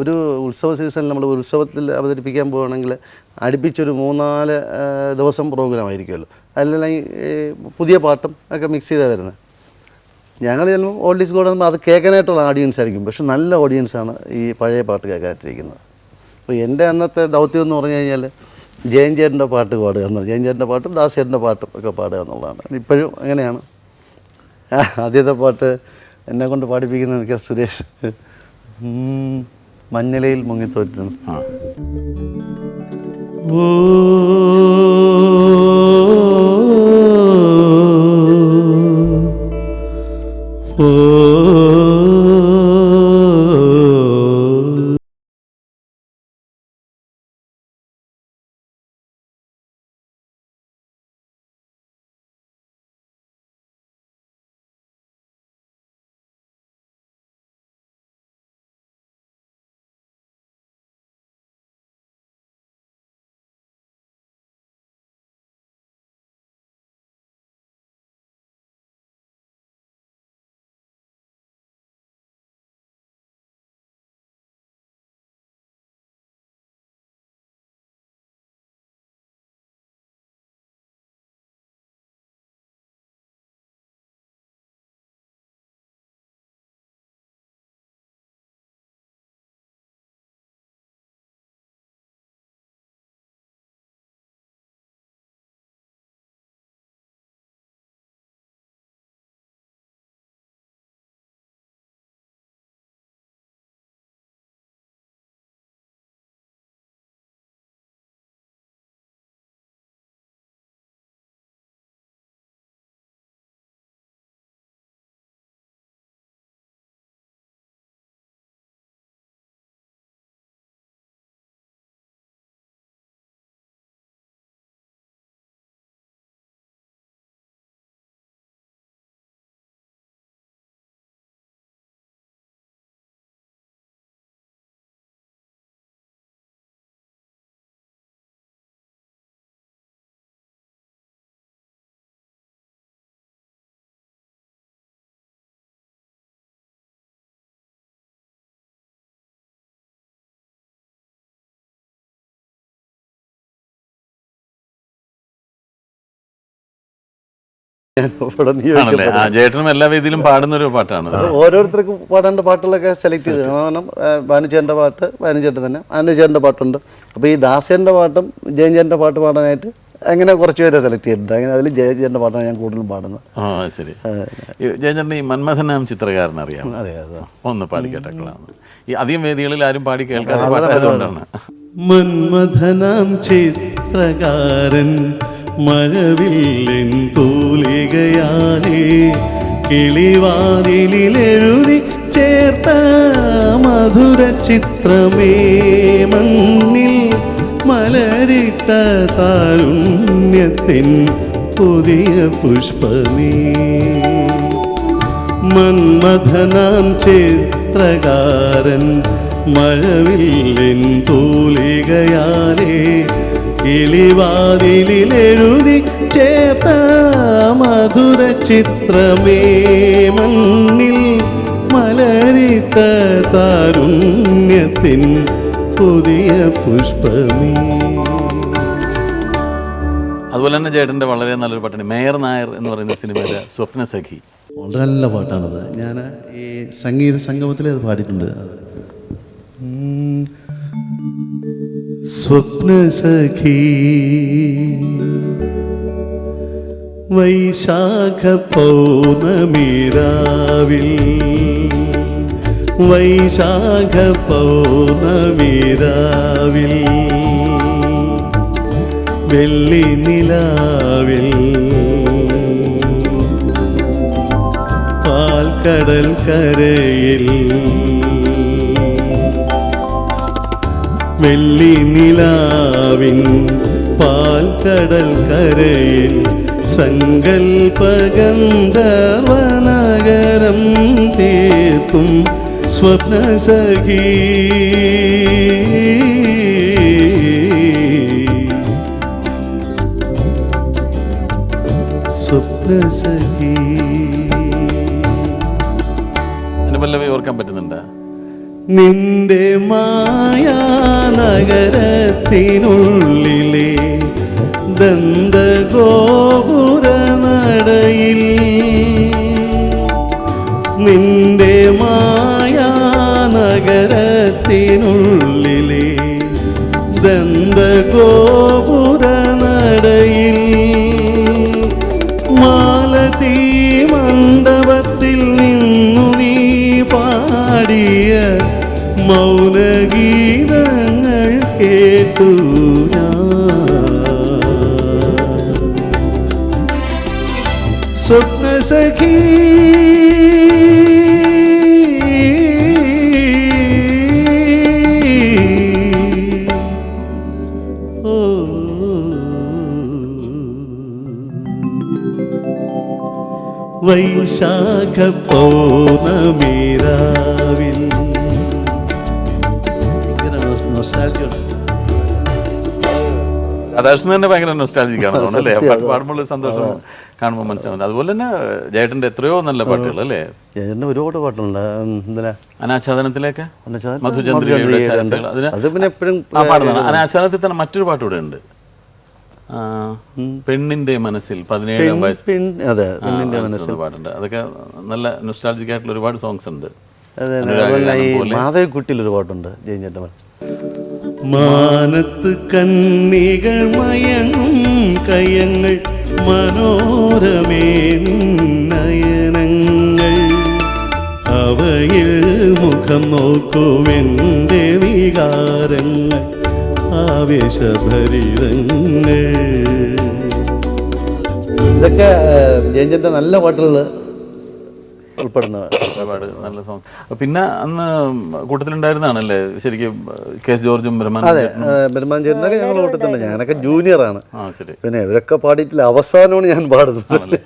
ഒരു ഉത്സവ സീസണിൽ നമ്മൾ ഉത്സവത്തിൽ അവതരിപ്പിക്കാൻ പോവുകയാണെങ്കിൽ അടുപ്പിച്ചൊരു മൂന്നാൽ ദിവസം പ്രോഗ്രാമായിരിക്കുമല്ലോ അതിലെല്ലാം പുതിയ പാട്ടും ഒക്കെ മിക്സ് ചെയ്താണ് വരുന്നത്. ഞങ്ങൾ ചിലപ്പോൾ ഓൾഡ് ഗോഡ് അത് കേൾക്കാനായിട്ടുള്ള ഓഡിയൻസ് ആയിരിക്കും. പക്ഷെ നല്ല ഓഡിയൻസാണ് ഈ പഴയ പാട്ട് കേൾക്കാനിരിക്കുന്നത് അപ്പോൾ എന്റെ അന്നത്തെ ദൗത്യം എന്ന് പറഞ്ഞു കഴിഞ്ഞാൽ ജയൻചേട്ടന്റെ പാട്ട് പാടുക എന്നത് ജയൻചേട്ടന്റെ പാട്ടും ദാസേട്ടന്റെ പാട്ടും ഒക്കെ പാടുക എന്നുള്ളതാണ്. ഇപ്പോഴും അങ്ങനെയാണ്. ആദ്യത്തെ പാട്ട് എന്നെ കൊണ്ട് പാടിപ്പിക്കുന്ന സുരേഷ്. മഞ്ഞലയിൽ മുങ്ങിത്തോറ്റുന്നു ജേട്ടനും എല്ലാ വേദിയിലും പാടുന്ന ഒരു പാട്ടാണ് ഓരോരുത്തർക്കും പാടേണ്ട പാട്ടുകളൊക്കെ സെലക്ട് ചെയ്തു. കാരണം ഭാനുചേട്ടന്റെ പാട്ട് ഭാനുചേട്ടൻ തന്നെ. അനുചേട്ടന്റെ പാട്ടുണ്ട്. അപ്പോൾ ഈ ദാസേന്റെ പാട്ടും ജയഞ്ചേന്റെ പാട്ട് പാടാനായിട്ട് അങ്ങനെ കുറച്ച് പേരെ സെലക്ട് ചെയ്തിട്ടുണ്ട്. അങ്ങനെ അതിൽ ജയചേട്ടന്റെ പാട്ടാണ് ഞാൻ കൂടുതലും പാടുന്നത്. ആ ശരി. ഈ ജയചേട്ടൻ ഈ മന്മഥനാം ചിത്രകാരൻ അറിയാം അതെ അതെ. ഒന്ന് പാടിക്കേട്ടക്കളാണ് ഈ അധികം വേദികളിൽ ആരും പാടി കേൾക്കാത്ത പാട്ടായതുകൊണ്ടാണ് മന്മഥനാം ചിത്രകാരൻ മഴവില്ലിൻ തൂലികയാലേ കിളിവാതിലെഴുതി ചേർത്ത മധുര ചിത്രമേ മണ്ണിൽ മലരിട്ട താരുണ്യത്തിൻ പുതിയ പുഷ്പമേ. മന്മഥനാം ചിത്രകാരൻ മഴവില്ലിൻ തൂലികയാലേ കിളിവാതിലെഴുതി ചേർത്ത മധുര ചിത്രമേ മണ്ണിൽ മലരിത്ത താരുണ്യത്തിൻ പുതിയ പുഷ്പമേ. അതുപോലെ തന്നെ ചേട്ടന്റെ വളരെ നല്ലൊരു പാട്ടാണ് മേയർ നായർ എന്ന് പറയുന്ന സിനിമയിലെ സ്വപ്നസഖി. വളരെ നല്ല പാട്ടാണത്. ഞാൻ ഈ സംഗീത സംഗമത്തിൽ അത് പാടിയിട്ടുണ്ട്. സ്വപ്നസഖി വൈശാഖ പൗർണമിരാവിൽ വൈശാഖ പൗർണമിരാവിൽ വെള്ളി നിലാവിൽ. പാൽക്കടൽ കരയിൽ. വെള്ളി നിലാവിൻ പാൽക്കടൽ കരയിൽ സങ്കൽപകന്ധർവനഗരം തീർത്തും സ്വപ്ന സഖി സ്വപ്ന സഖി പല്ലവി ഓർക്കാൻ പറ്റുന്നുണ്ട്? നിന്റെ മായ നഗരത്തിനുള്ളിലെ ദന്തഗോപുര നടയിൽ നിന്റെ മായ നഗരത്തിനുള്ളിലെ മൗനഗീതങ്ങൾ കേട്ടു സ്വപ്നസഖീ ഓ. വൈശാഖ രാധാകൃഷ്ണൻ തന്നെ ഭയങ്കര നൊസ്റ്റാലജിക് ആണ് അല്ലേ? പാട്ട് പാടുമ്പോൾ സന്തോഷം കാണുമ്പോൾ മനസ്സിലാവുന്നത് അതുപോലെ തന്നെ ജയേട്ടന്റെ എത്രയോ നല്ല പാട്ടുകൾ അല്ലേ? ചേട്ടന്റെ ഒരുപാട് പാട്ടുണ്ട്. അനാച്ഛാദനത്തിലേക്ക്? അനാച്ഛാദനം, മധുചന്ദ്രികയുടെ അത് പിന്നെ എപ്പോഴും പാടുന്നതാണ് അനാച്ഛാദനത്തിൽ തന്നെ മറ്റൊരു പാട്ട് ഇവിടെ ഉണ്ട്. പെണ്ണിന്റെ മനസ്സിൽ പതിനേഴാം വയസ്സ് അതെ ആ, മനസ്സിലുള്ള പാട്ടുണ്ട്. അതൊക്കെ നല്ല നൊസ്റ്റാലജിക് ആയിട്ടുള്ള ഒരുപാട് സോങ്സ് ഉണ്ട്. മാധവിക്കുട്ടിയിൽ ഒരു പാട്ടുണ്ട് ജയൻ ചേട്ടൻ മാനത്ത് കണ്ണികൾ മയങ്ങും കയങ്ങൾ മനോരമേ നയനങ്ങൾ. അവയിൽ മുഖം നോക്കുമെന്റെ വികാരങ്ങൾ ആവേശഭരിതങ്ങൾ. ഇതൊക്കെ ജയഞ്ചന്റെ നല്ല പാട്ടുകൾ ഉൾപ്പെടുന്ന ഒരുപാട് നല്ല സോങ് പിന്നെ അന്ന് കൂട്ടത്തിലുണ്ടായിരുന്നാണല്ലേ? ശരിക്കും കെ എസ് ജോർജും ബ്രഹ്മാൻ അതെ ബെരുമാൻ ചേട്ടനൊക്കെ ഞങ്ങൾ കൂട്ടത്തിലുണ്ട്. ഞാനൊക്കെ ജൂനിയറാണ് പിന്നെ ഇവരൊക്കെ പാടിയിട്ടില്ല. അവസാനമാണ് ഞാൻ പാടുന്നത്.